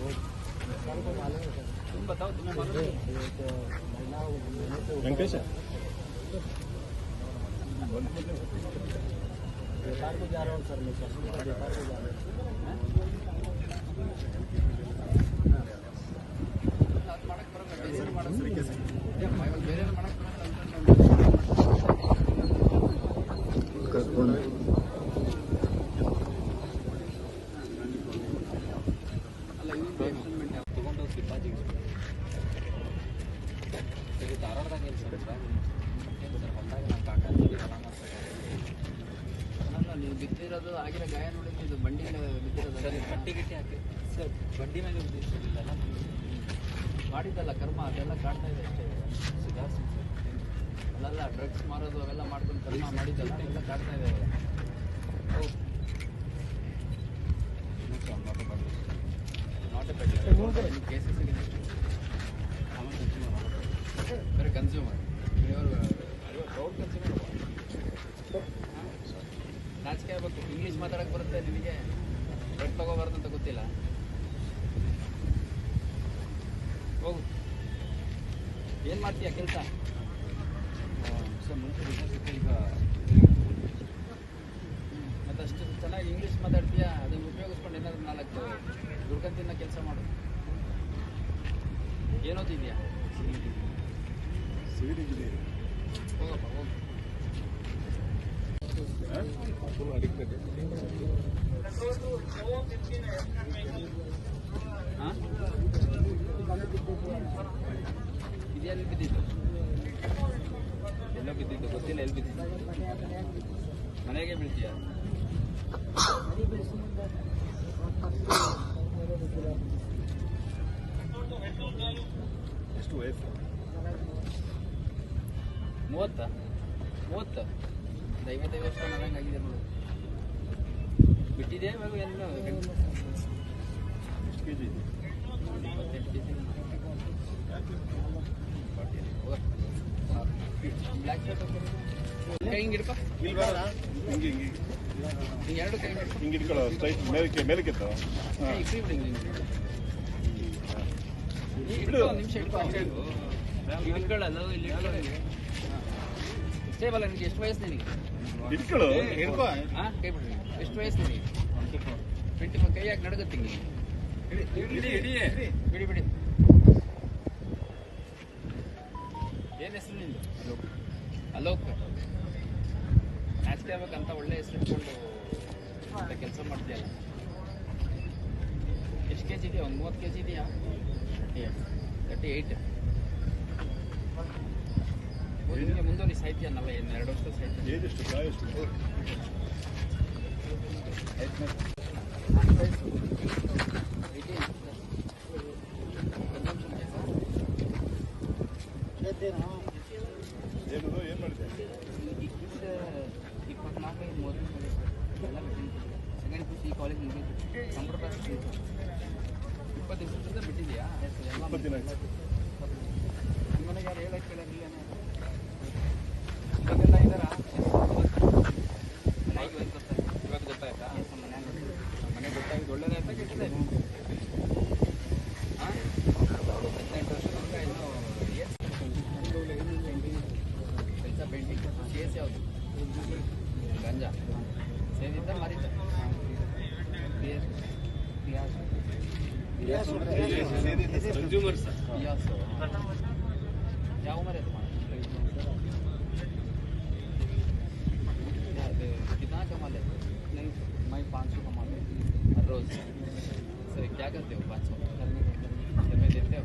कब हुआ था तुम्हारा लास्ट सर को मालूम है सर तुम बताओ तुम्हें मालूम है एक महीना महीने से ವೆಂಕಟೇಶ व्यापार को जा रहा हूँ सर मैं सब्जी का व्यापार को जा रहा हूँ ಅದು ಮಾಡಕ್ ಬಿದ್ದಿರೋದು ಆಗಿರೋ ಗಾಯ ನೋಡಿದ್ರೆ ಇದು ಬಂಡಿ ಬಿದ್ದಿರೋದು ಸರ್ ಬಟ್ಟಿ ಗಿಟ್ಟಿ ಹಾಕಿ. ಸರ್ ಬಂಡಿ ಮೇಲೆ ಉದ್ದೇಶಿಲ್ಲ ಮಾಡಿದ್ದಲ್ಲ ಕರ್ಮ ಅದೆಲ್ಲ ಕಾಡ್ತಾ ಇದೆ ಅಷ್ಟೇ. ಸುಧಾರಿಸಿ ಅಲ್ಲೆಲ್ಲ ಡ್ರಗ್ಸ್ ಮಾರೋದು ಅವೆಲ್ಲ ಮಾಡ್ಕೊಂಡು ಕರ್ಮ ಮಾಡಿದ್ದಲ್ಲ ಎಲ್ಲ ಕಾಡ್ತಾ ಇದೆ. Not a better cases consumer proud consumer ನಾಚಿಕೆ ಆಗ್ಬೇಕು ಇಂಗ್ಲೀಷ್ ಮಾತಾಡಕ್ಕೆ ಬರುತ್ತೆ ನಿನಗೆ ಡ್ರಗ್ ತಗೋಬಾರ್ದು ಅಂತ ಗೊತ್ತಿಲ್ಲ ಹೋಗು ಏನು ಮಾಡ್ತೀಯ ಕೆಲಸ ಮತ್ತೆ ಅಷ್ಟು ಚೆನ್ನಾಗಿ ಇಂಗ್ಲೀಷ್ ಮಾತಾಡ್ತೀಯಾ? ಅದನ್ನು ಉಪಯೋಗಿಸ್ಕೊಂಡು ಏನಾದ್ರು ನಾಲ್ಕು ದುರ್ಗಂತಿನ ಕೆಲಸ ಮಾಡು. ಇಂಜಿನಿಯರಿಂಗ್ ಹೋಗಪ್ಪ ಹೋಗು. ಫುಲ್ ಅಡಿಕ್ಟೆಡ್ ಹಾಂ ಇದೆಲ್ಲಿ ಬಿದ್ದಿದ್ದು ಎಲ್ಲೋ ಬಿದ್ದಿದ್ದು ಗೊತ್ತಿಲ್ಲ ಎಲ್ಲಿ ಬಿದ್ದಿದ್ದು ಮನೆಗೆ ಬೀಳ್ತೀಯ ಎಷ್ಟು ವಯಸ್ಸು ಮೂವತ್ತ ಮೂವತ್ತ ದೈವದೈವ ಎಷ್ಟು ಅನ್ನಂಗೆ ಆಗಿದೆ ನೋಡು ಬಿಟ್ಟಿದೆ ಇವಾಗ ಎಲ್ಲ ಎಷ್ಟು ಕೆ ಜಿ ಇದೆ ಇಪ್ಪತ್ತೆಂಟು ಕೆ ಬ್ಲ್ಯಾಕ್ ಶರ್ಟ್ ಕೈ ಹಿಂಗೆ ಬೇಡ ಇಟ್ಕೊಳ್ಳೋ ಸ್ಟ್ರೈಟ್ ಮೇಲಕ್ಕೆ ಮೇಲಕ್ಕೆ ಬಿಡಿ ಸ್ಟೇಬಲ್ ನಿನಗೆ ಎಷ್ಟು ವಯಸ್ಸು ನಿನಗೆ ಇಟ್ಕೊಳ್ಳೋ ಹಿಡ್ಕೋ. ಕೈ ಬಿಡ್ರಿ ಎಷ್ಟು ವಯಸ್ಸು ನಿನಗೆ ಟ್ವೆಂಟಿ ಫೋರ್ ಕೈ ಹಾಕಿ ನಡಗತ್ತೆ ಹಿಂಗೆ ಬಿಡಿ ಬಿಡಿ ಏನು ಹೆಸರು ನಿಂದು? ಅಲೋಕ್. ನಾಚಿಕೆ ಆಗ್ಬೇಕಂತ ಒಳ್ಳೆ ಹೆಸರು ಇಟ್ಕೊಂಡು ಅಂತ ಕೆಲಸ ಮಾಡ್ತೀಯಲ್ಲ. ಎಷ್ಟು ಕೆ ಜಿ ಇದೆಯಾ? ಒಂದು ಮೂವತ್ತು ಕೆ ಜಿ ಇದೆಯಾ ತರ್ಟಿ ಏಯ್ಟ್ ನಿಮಗೆ ಮುಂದುವರಿ ಸಾಹಿತ್ಯನಲ್ಲ ಏನು ಎರಡು ವರ್ಷ ಸಾಹಿತ್ಯ? ಏನಿಷ್ಟು ಎಷ್ಟು ಏನದು ಏನು ಮಾಡಿದೆ ಇಪ್ಪತ್ನಾಲ್ಕೈದು ಮೂವತ್ತು ಎಲ್ಲ ಸೆಕೆಂಡ್ ಪಿ ಸಿ ಕಾಲೇಜ್ ಮುಗಿತು ಕಂಪ್ಯೂಟರ್ ಕ್ಲಾಸ್ ಇಪ್ಪತ್ತು ದಿವಸದಿಂದ ಬಿಟ್ಟಿದೆಯಾ ಎಲ್ಲ ದಿನ ಆಯ್ತು ನಿಮ್ಮ ಮನೆಗೆ ಯಾರು ಹೇಳಕ್ಕೆ ಕೇಳೋರಿಲ್ಲ ಇವಾಗೆಲ್ಲ ಇದ್ದಾರಾ ಮನೆಗೆ ಬಂದು ಗೊತ್ತಾಯ್ತು ಇವಾಗ ಗೊತ್ತಾಯ್ತಾ ಮನೆಗೆ ಮನೆ ಗೊತ್ತಾಗಿದ್ದು ಒಳ್ಳೇದಾಯ್ತಾ ಕೆಟ್ಟದಾಯ್ತು ಪೇಂಟಿಂಗ್ ಕೇಸ್ ಯಾವುದು ಗಂಜಾ ಸೇದಿದ್ದ ಮಾರಿದ್ದ ಕನ್ಸ್ಯೂಮರ್ಸ್ पियास क्या उम्र है तुम्हारी क्या है, कितना कमा लेते हो नहीं मैं पाँच सौ कमा लेती हूँ हर रोज सर क्या करते हो पाँच सौ घर में घर में देते हो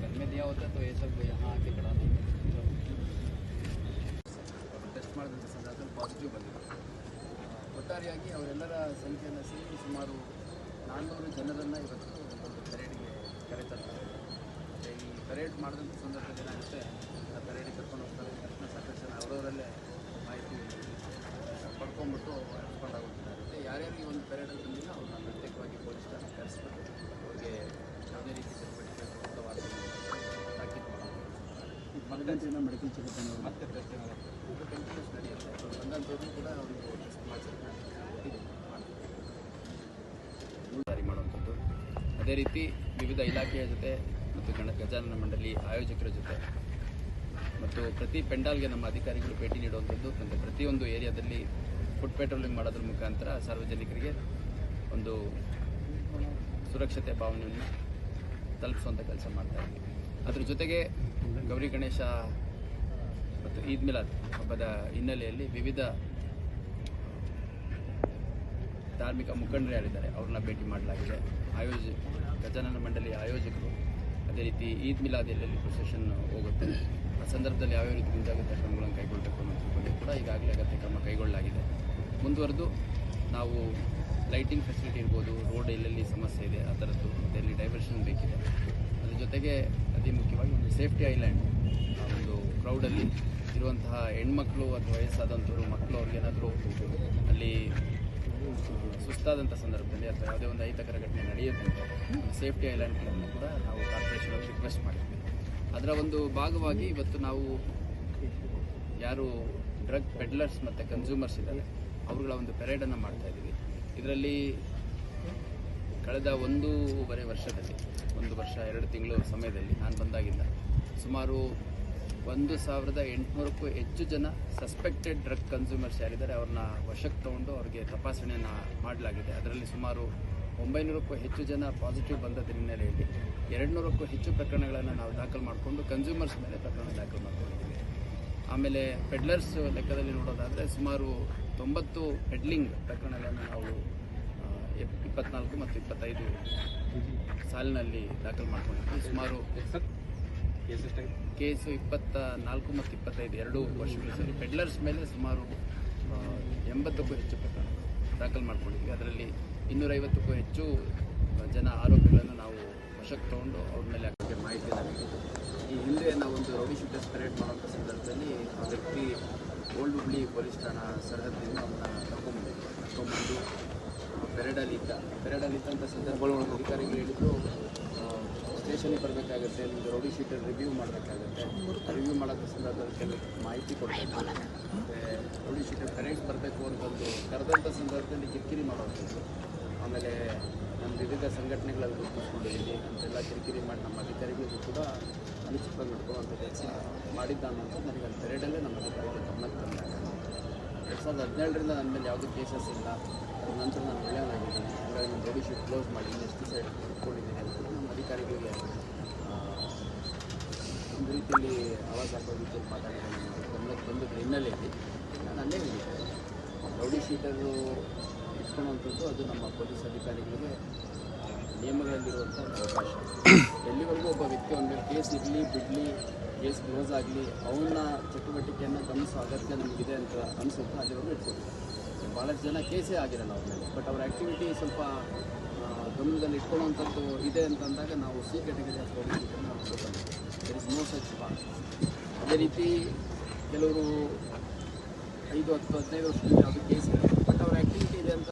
घर में दिया होता तो ये सब यहाँ आके खड़ा ಒಟ್ಟಾರೆಯಾಗಿ ಅವರೆಲ್ಲರ ಸಂಖ್ಯೆಯನ್ನು ಸೇರಿ ಸುಮಾರು ನಾನ್ನೂರು ಜನರನ್ನು ಇವತ್ತು ಒಂದು ಪರೇಡ್ಗೆ ಕರೆತರ್ತಾರೆ. ಮತ್ತು ಈ ಪರೇಡ್ ಮಾಡಿದಂಥ ಸಂದರ್ಭದಲ್ಲಿ ಏನಾಗುತ್ತೆ ಆ ಪರೇಡಿಗೆ ಕರ್ಕೊಂಡು ಹೋಗ್ತಾರೆ ತಕ್ಷಣ ಸಾಕಷ್ಟು ಜನ ಅವರವರಲ್ಲೇ ಮಾಹಿತಿ ಪಡ್ಕೊಂಡ್ಬಿಟ್ಟು ಹೋಗ್ತಾರೆ ಮತ್ತು ಯಾರ್ಯಾರು ಈ ಒಂದು ಪೆರೇಡಲ್ಲಿ ಬಂದಿಲ್ಲ ಅವ್ರನ್ನ ಪ್ರತ್ಯೇಕವಾಗಿ ಪೊಲೀಸ್ ಠಾಣೆ ಕರೆಸ್ಬಿಟ್ಟು ಅವ್ರಿಗೆ ಯಾವುದೇ ರೀತಿ ಸರಿಪಡಿಸಬೇಕು ಅಂತ ವಾರ್ತೆ ತಾಕೀತು ಮಾಡೋದು ಮೆಡಿಕಲ್ ಚೆಕಪ್ ಮತ್ತೆ ಪ್ರಶ್ನೆ ನಡೆಯುತ್ತೆ. ಅವ್ರು ಬಂದಂಥವ್ರು ಕೂಡ ಒಂದು ಅದೇ ರೀತಿ ವಿವಿಧ ಇಲಾಖೆಯ ಜೊತೆ ಮತ್ತು ಗಣ ಗಜಾನನ ಮಂಡಳಿ ಆಯೋಜಕರ ಜೊತೆ ಮತ್ತು ಪ್ರತಿ ಪೆಂಡಾಲ್ಗೆ ನಮ್ಮ ಅಧಿಕಾರಿಗಳು ಭೇಟಿ ನೀಡುವಂಥದ್ದು ಮತ್ತು ಪ್ರತಿಯೊಂದು ಏರಿಯಾದಲ್ಲಿ ಫುಡ್ ಪೆಟ್ರೋಲಿಂಗ್ ಮಾಡೋದ್ರ ಮುಖಾಂತರ ಸಾರ್ವಜನಿಕರಿಗೆ ಒಂದು ಸುರಕ್ಷತೆ ಭಾವನೆಯನ್ನು ತಲುಪಿಸುವಂಥ ಕೆಲಸ ಮಾಡ್ತಾ ಇದ್ದೀವಿ. ಅದ್ರ ಜೊತೆಗೆ ಗೌರಿ ಗಣೇಶ ಮತ್ತು ಈದ್ ಮಿಲಾದ್ ಹಬ್ಬದ ಹಿನ್ನೆಲೆಯಲ್ಲಿ ವಿವಿಧ ಧಾರ್ಮಿಕ ಮುಖಂಡರು ಯಾರಿದ್ದಾರೆ ಅವ್ರನ್ನ ಭೇಟಿ ಮಾಡಲಾಗಿದೆ. ಆಯೋಜ, ಗಜಾನನ ಮಂಡಳಿ ಆಯೋಜಕರು ಅದೇ ರೀತಿ ಈದ್ ಮಿಲಾದ್ ಎಲ್ಲೆಲ್ಲಿ ಪ್ರೊಸೆಷನ್ ಹೋಗುತ್ತೆ. ಆ ಸಂದರ್ಭದಲ್ಲಿ ಯಾವ್ಯಾವ ರೀತಿ ಮುಂಜಾಗ್ರತಾ ಕ್ರಮಗಳನ್ನು ಕೈಗೊಳ್ಳಬೇಕು ಅನ್ನೋದ್ರ ಬಗ್ಗೆ ಕೂಡ ಈಗಾಗಲೇ ಅಗತ್ಯ ಕ್ರಮ ಕೈಗೊಳ್ಳಲಾಗಿದೆ. ಮುಂದುವರೆದು ನಾವು ಲೈಟಿಂಗ್ ಫೆಸಿಲಿಟಿ ಇರ್ಬೋದು ರೋಡ್ ಎಲ್ಲೆಲ್ಲಿ ಸಮಸ್ಯೆ ಇದೆ, ಆ ಥರದ್ದು ಮತ್ತು ಎಲ್ಲಿ ಡೈವರ್ಷನ್ ಬೇಕಿದೆ. ಅದ್ರ ಜೊತೆಗೆ ಅತಿ ಮುಖ್ಯವಾಗಿ ಒಂದು ಸೇಫ್ಟಿ ಐಲ್ಯಾಂಡ್ ಆ ಒಂದು ಕ್ರೌಡಲ್ಲಿ ಇರುವಂತಹ ಹೆಣ್ಮಕ್ಳು ಅಥವಾ ವಯಸ್ಸಾದಂಥವ್ರು ಮಕ್ಕಳು ಅವ್ರಿಗೇನಾದರೂ ಅಲ್ಲಿ ಸುಸ್ತಾದಂಥ ಸಂದರ್ಭದಲ್ಲಿ ಅಥವಾ ಯಾವುದೇ ಒಂದು ಅಹಿತಕರ ಘಟನೆ ನಡೆಯುತ್ತೆ ಸೇಫ್ಟಿ ಐಲ್ಯಾಂಡ್ಗಳನ್ನು ಕೂಡ ನಾವು ಕಾರ್ಪೊರೇಷನ್ ರಿಕ್ವೆಸ್ಟ್ ಮಾಡಿದ್ವಿ ಅದರ ಒಂದು ಭಾಗವಾಗಿ ಇವತ್ತು ನಾವು ಯಾರು ಡ್ರಗ್ ಪೆಡ್ಲರ್ಸ್ ಮತ್ತು ಕನ್ಸ್ಯೂಮರ್ಸ್ ಇದ್ದಾರೆ, ಅವರುಗಳ ಒಂದು ಪೆರೇಡನ್ನು ಮಾಡ್ತಾ ಇದ್ದೀವಿ. ಇದರಲ್ಲಿ ಕಳೆದ ಒಂದೂವರೆ ವರ್ಷದಲ್ಲಿ, ಒಂದು ವರ್ಷ, ಎರಡು ತಿಂಗಳು ಸಮಯದಲ್ಲಿ ನಾನು ಬಂದಾಗಿಂದ ಸುಮಾರು ಒಂದು ಸಾವಿರದ ಎಂಟುನೂರಕ್ಕೂ ಹೆಚ್ಚು ಜನ ಸಸ್ಪೆಕ್ಟೆಡ್ ಡ್ರಗ್ ಕನ್ಸ್ಯೂಮರ್ಸ್ ಯಾರಿದ್ದಾರೆ, ಅವ್ರನ್ನ ವಶಕ್ಕೆ ತಗೊಂಡು ಅವ್ರಿಗೆ ತಪಾಸಣೆಯನ್ನು ಮಾಡಲಾಗಿದೆ. ಅದರಲ್ಲಿ ಸುಮಾರು ಒಂಬೈನೂರಕ್ಕೂ ಹೆಚ್ಚು ಜನ ಪಾಸಿಟಿವ್ ಬಂದದ ಹಿನ್ನೆಲೆಯಲ್ಲಿ ಎರಡುನೂರಕ್ಕೂ ಹೆಚ್ಚು ಪ್ರಕರಣಗಳನ್ನು ನಾವು ದಾಖಲು ಮಾಡಿಕೊಂಡು ಕನ್ಸ್ಯೂಮರ್ಸ್ ಮೇಲೆ ಪ್ರಕರಣ ದಾಖಲು ಮಾಡ್ಕೊಂಡಿದ್ದೀವಿ. ಆಮೇಲೆ ಪೆಡ್ಲರ್ಸ್ ಲೆಕ್ಕದಲ್ಲಿ ನೋಡೋದಾದರೆ ಸುಮಾರು ತೊಂಬತ್ತು ಪೆಡ್ಲಿಂಗ್ ಪ್ರಕರಣಗಳನ್ನು ನಾವು ಇಪ್ಪತ್ನಾಲ್ಕು ಮತ್ತು ಇಪ್ಪತ್ತೈದು ಸಾಲಿನಲ್ಲಿ ದಾಖಲು ಮಾಡ್ಕೊಂಡಿದ್ವಿ ಸುಮಾರು ಕೇಸು ಇಪ್ಪತ್ತ ನಾಲ್ಕು ಮತ್ತು ಇಪ್ಪತ್ತೈದು ಎರಡು ವರ್ಷಗಳು ಸರಿ. ಪೆಡ್ಲರ್ಸ್ ಮೇಲೆ ಸುಮಾರು ಎಂಬತ್ತಕ್ಕೂ ಹೆಚ್ಚು ಪ್ರಕರಣ ದಾಖಲು ಮಾಡಿಕೊಂಡಿದ್ವಿ. ಅದರಲ್ಲಿ ಇನ್ನೂರೈವತ್ತಕ್ಕೂ ಹೆಚ್ಚು ಜನ ಆರೋಪಿಗಳನ್ನು ನಾವು ವಶಕ್ಕೆ ತಗೊಂಡು ಅವ್ರ ಮೇಲೆ ಅದಕ್ಕೆ ಮಾಹಿತಿ ನಮಗೆ ಈ ಹಿಂದೆ ನಾವು ಒಂದು ರವಿ ಶೂಟರ್ಸ್ ಪರೇಡ್ ಮಾಡುವಂಥ ಸಂದರ್ಭದಲ್ಲಿ ಆ ವ್ಯಕ್ತಿ ಓಲ್ಡ್ ಹುಬ್ಳಿ ಪೊಲೀಸ್ ಠಾಣಾ ಸರಹದ್ದಿಂದ ಅವನ್ನ ಕರ್ಕೊಂಡ್ಬಂದಿದ್ವಿ ಕರ್ಕೊಂಡ್ಬಂದು ಪೆರೇಡಲ್ಲಿ ಇದ್ದ ಸಂದರ್ಭಗಳು ಅಧಿಕಾರಿಗಳು ಹೇಳಿದ್ರು ಸ್ಟೇಷನ್ಗೆ ಬರಬೇಕಾಗುತ್ತೆ ನಿಮ್ಮದು ರೌಡಿ ಶೀಟ್ ರಿವ್ಯೂ ಮಾಡಬೇಕಾಗುತ್ತೆ. ರಿವ್ಯೂ ಮಾಡೋದ್ರ ಸಂದರ್ಭದಲ್ಲಿ ಕೆಲವು ಮಾಹಿತಿ ಕೊಡಬೇಕು ಮತ್ತು ರೌಡಿ ಶೀಟರ್ ಕರೆಂಟ್ ಬರಬೇಕು ಅಂತಂದು ಕರೆದಂಥ ಸಂದರ್ಭದಲ್ಲಿ ಕಿರಿಕಿರಿ ಮಾಡೋದು. ಆಮೇಲೆ ನಮ್ಮ ವಿವಿಧ ಸಂಘಟನೆಗಳಲ್ಲಿ ಗುರುತಿಸ್ಕೊಂಡಿದ್ದೀನಿ ಅಂತೆಲ್ಲ ಕಿರಿಕಿರಿ ಮಾಡಿ ನಮ್ಮ ಅಧಿಕಾರಿಗಳಿಗೂ ಕೂಡ ಅನುಚಿತ ನಡ್ಕೊಳ್ಳುವಂಥ ಕೆಲಸ ಮಾಡಿದ್ದ ಅನ್ನೋದು ನನಗೆ ಅಲ್ಲಿ ಪೆರೇಡಲ್ಲೇ ನಮ್ಮ ಅಧಿಕಾರಿಗಳು ಗಮನಕ್ಕೆ ತಂದಾಗ ಎರಡು ಸಾವಿರದ ಹದಿನೇಳರಿಂದ ನನ್ನ ಮೇಲೆ ಯಾವುದೇ ಕೇಸಸ್ ಇಲ್ಲ. ಅದ್ರ ನಂತರ ನಾನು ಒಳ್ಳೆಯವನಾಗಿದ್ದೀನಿ. ಹಾಗಾಗಿ ನಾನು ರೌಡಿ ಶೀಟ್ ಕ್ಲೋಸ್ ಮಾಡಿ ಎಷ್ಟು ಸೈಡ್ ಇಟ್ಕೊಂಡಿದ್ದೀನಿ. ಅಧಿಕಾರಿಗಳಿಗೆ ಒಂದು ರೀತಿಯಲ್ಲಿ ಆವಾಜ್ ಹಾಕೋ ರೀತಿಯಲ್ಲಿ ಮಾತಾಡಿದ್ದಾರೆ ಗಮನಕ್ಕೆ ಬಂದಿದ್ದ ಹಿನ್ನೆಲೆಯಲ್ಲಿ ನಾನು ಅಲ್ಲೇ ಹೇಳಿದ್ದೆ. ರೌಡಿ ಶೀಟರು ಇಟ್ಕೊಳ್ಳುವಂಥದ್ದು ಅದು ನಮ್ಮ ಪೊಲೀಸ್ ಅಧಿಕಾರಿಗಳಿಗೆ ನಿಯಮಗಳಲ್ಲಿರುವಂಥ ಅವಕಾಶ. ಎಲ್ಲಿವರೆಗೂ ಒಬ್ಬ ವ್ಯಕ್ತಿ ಒಂದು ಕೇಸ್ ಇರಲಿ, ಬಿಡಲಿ, ಕೇಸ್ ಕ್ಲೋಸ್ ಆಗಲಿ, ಅವನ ಚಟುವಟಿಕೆಯನ್ನು ಗಮನಿಸೋ ಅಗತ್ಯ ನಮಗಿದೆ ಅಂತ ಅನಿಸುತ್ತೋ ಅಲ್ಲಿವರೆಗೂ ಇಟ್ಕೊಳ್ತೀವಿ ಭಾಳಷ್ಟು ಜನ ಕೇಸೇ ಆಗಿರಲ್ಲ ಅವ್ರ ಮೇಲೆ. ಬಟ್ ಅವ್ರ ಆ್ಯಕ್ಟಿವಿಟಿ ಸ್ವಲ್ಪ ಗಮನದಲ್ಲಿ ಇಟ್ಕೊಳ್ಳುವಂಥದ್ದು ಇದೆ ಅಂತಂದಾಗ ನಾವು ಸಿ ಕೆಟಗರಿ ಆಫ್ ನಾವು there is no such part ಅದೇ ರೀತಿ ಕೆಲವರು ಐದು ಹತ್ತು ಹದಿನೈದು ವರ್ಷದಿಂದ ಯಾವುದು ಕೇಸ್ ಬಟ್ ಅವ್ರ ಆ್ಯಕ್ಟಿವಿಟಿ ಇದೆ ಅಂತ